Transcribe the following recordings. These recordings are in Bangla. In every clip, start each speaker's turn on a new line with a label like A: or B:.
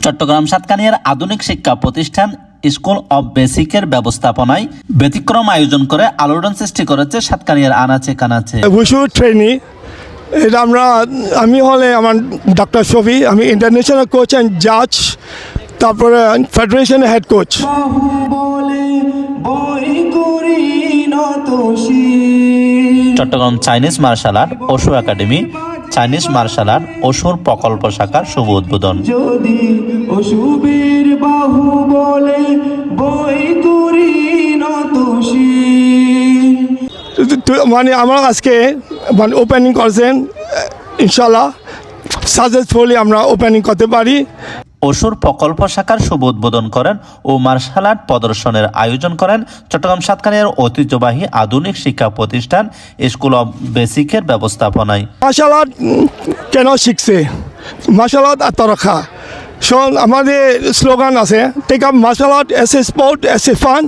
A: চট্টগ্রাম সাতকানিয়ার আধুনিক শিক্ষা প্রতিষ্ঠান স্কুল অব বেসিকের ব্যবস্থাপনায় ব্যতিক্রম আয়োজন করে আলোড়ন সৃষ্টি করেছে সাতকানিয়ার আনাচে কানাচে
B: উশু ট্রেনি এটা আমরা আমি হলে আমার ডক্টর শফি আমি ইন্টারন্যাশনাল কোচ অ্যান্ড জাজ তারপরে ফেডারেশনের head coach.
A: Chattogram Chinese martial art wushu academy Chinese martial art অসুর প্রকল্প শাখার শুভ উদ্বোধন।
C: যদি বাহু বলে বই করি
B: মানে আমার আজকে মানে ওপেনিং করছেন ইনশাল্লাহ সাকসেসফুলি আমরা ওপেনিং করতে পারি।
A: ওশুর প্রকল্প শাখার শুভ উদ্বোধন করেন ও মার্শাল আর্ট প্রদর্শনের আয়োজন করেন চট্টগ্রাম সাতকানিয়ার ঐতিহ্যবাহী আধুনিক শিক্ষা প্রতিষ্ঠান স্কুল অব বেসিকের ব্যবস্থাপনায়।
B: মার্শাল আর্ট কেন শিখছে? মার্শাল আর্ট আত্মরক্ষা শোন আমাদের স্লোগান আছে take up martial art as a sport as a fun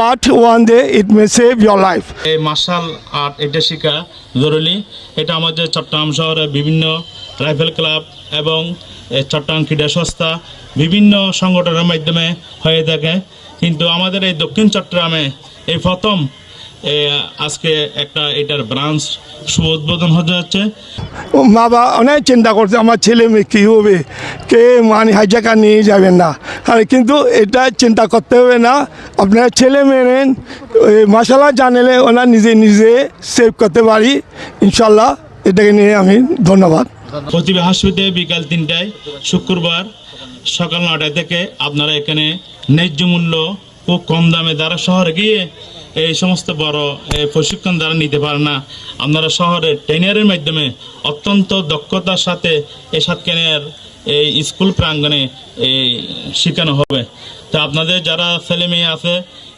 B: but one day it may save your life
D: এই মার্শাল আর্ট এটা শেখা জরুরি। এটা আমাদের চট্টগ্রাম শহরে বিভিন্ন রাইফেল ক্লাব এবং চট্টগ্রাম ক্রীড়া সংস্থা বিভিন্ন সংগঠনের মাধ্যমে হয়ে থাকে। কিন্তু আমাদের এই দক্ষিণ চট্টগ্রামে এই প্রথম আজকে একটা এটার ব্রাঞ্চ শুভ উদ্বোধন হতে যাচ্ছে।
B: মা বাবা, অনেক চিন্তা করছে, আমার ছেলে মেয়ে কী হবে? কে মানে হাইজাকা নিয়ে যাবেন না? আর কিন্তু এটা চিন্তা করতে হবে না। আপনার ছেলে মেয়ে মশালা জানলে ওরা নিজে নিজে সেভ করতে পারি। ইনশাল্লাহ এটাকে নিয়ে আমি ধন্যবাদ।
D: প্রতি বৃহস্পতি বিকাল তিনটায়, শুক্রবার সকাল নটায় থেকে আপনারা এখানে ন্যায্য মূল্য ও কম দামে দ্বারা শহরে গিয়ে এই সমস্ত বড় প্রশিক্ষণ দ্বারা নিতে পারে না, আপনারা শহরে ট্রেনারের মাধ্যমে অত্যন্ত দক্ষতার সাথে এই সাতকানের এই স্কুল প্রাঙ্গণে এই শেখানো হবে। তা আপনাদের যারা ছেলে মেয়ে আছে,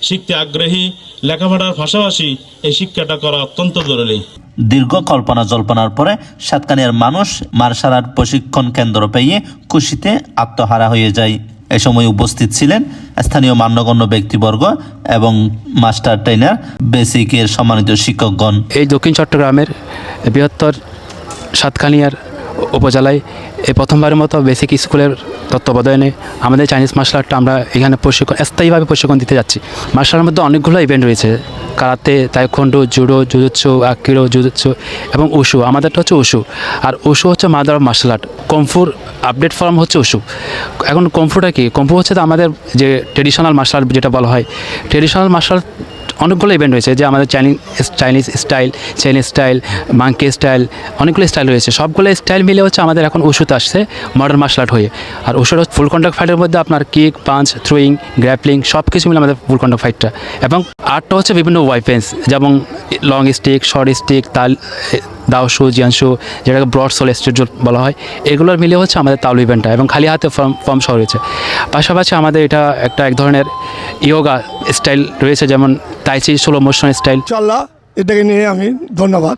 D: শিখতে আগ্রহী লেখাপড়ার পাশাপাশি এই শিক্ষাটা করা অত্যন্ত জরুরি।
A: দীর্ঘ কল্পনা জল্পনার পরে সাতকানিয়ার মানুষ মার্শাল আর্ট প্রশিক্ষণ কেন্দ্র পেয়ে খুশিতে আত্মহারা হয়ে যায়। এ সময় উপস্থিত ছিলেন স্থানীয় মান্যগণ্য ব্যক্তিবর্গ এবং মাস্টার ট্রেনার বেসিকের সম্মানিত শিক্ষকগণ।
E: এই দক্ষিণ চট্টগ্রামের বৃহত্তর সাতখানিয়ার উপজেলায় এই প্রথমবারের মতো বেসিক স্কুলের তত্ত্বাবধানে আমাদের চাইনিজ মার্শাল আর্টটা আমরা এখানে প্রশিক্ষণ, স্থায়ীভাবে প্রশিক্ষণ দিতে যাচ্ছি। মার্শাল আর্টের মধ্যে অনেকগুলো ইভেন্ট রয়েছে। কারাতে তাইখন্ডো জুডো জুজুৎসু আকিরো জুজুৎসু এবং উশু আমাদেরটা হচ্ছে উশু আর উশু হচ্ছে মাদার অফ মার্শাল আর্ট কমফুর আপডেট ফর্ম হচ্ছে উশু এখন কমফুটা কি? কমফু হচ্ছে আমাদের যে ট্রেডিশনাল মার্শাল আর্ট যেটা বলা হয়। ট্রেডিশনাল মার্শাল অনেকগুলো ইভেন্ট রয়েছে যে আমাদের Chinese Chinese style Chinese style monkey style অনেকগুলো স্টাইল রয়েছে। সবগুলো স্টাইল মিলে হচ্ছে আমাদের এখন ওষুধ আসছে মডার্ন মার্শাল আর্ট হয়ে। আর ওষুধ ফুল কন্ট্যাক্ট ফাইটের মধ্যে আপনার কিক পাঞ্চ থ্রোয়িং গ্র্যাপলিং সব কিছু মিলে আমাদের ফুল কন্ট্যাক্ট ফাইটটা এবং আর্টটা হচ্ছে বিভিন্ন ওয়াইপেন্স যেমন লং স্টিক শর্ট স্টিক তাল দাওশু জিয়ানশু যেটাকে ব্রড, সোল স্টেট বলা হয়, এগুলোর মিলে হচ্ছে আমাদের তালু ইভেন্টটা এবং খালি হাতে ফর্ম ফর্ম সহ রয়েছে। পাশাপাশি আমাদের এটা একটা এক ধরনের ইয়োগা স্টাইল রয়েছে, যেমন tai chi, slow motion style.
B: Challa এটাকে নিয়ে আমি ধন্যবাদ।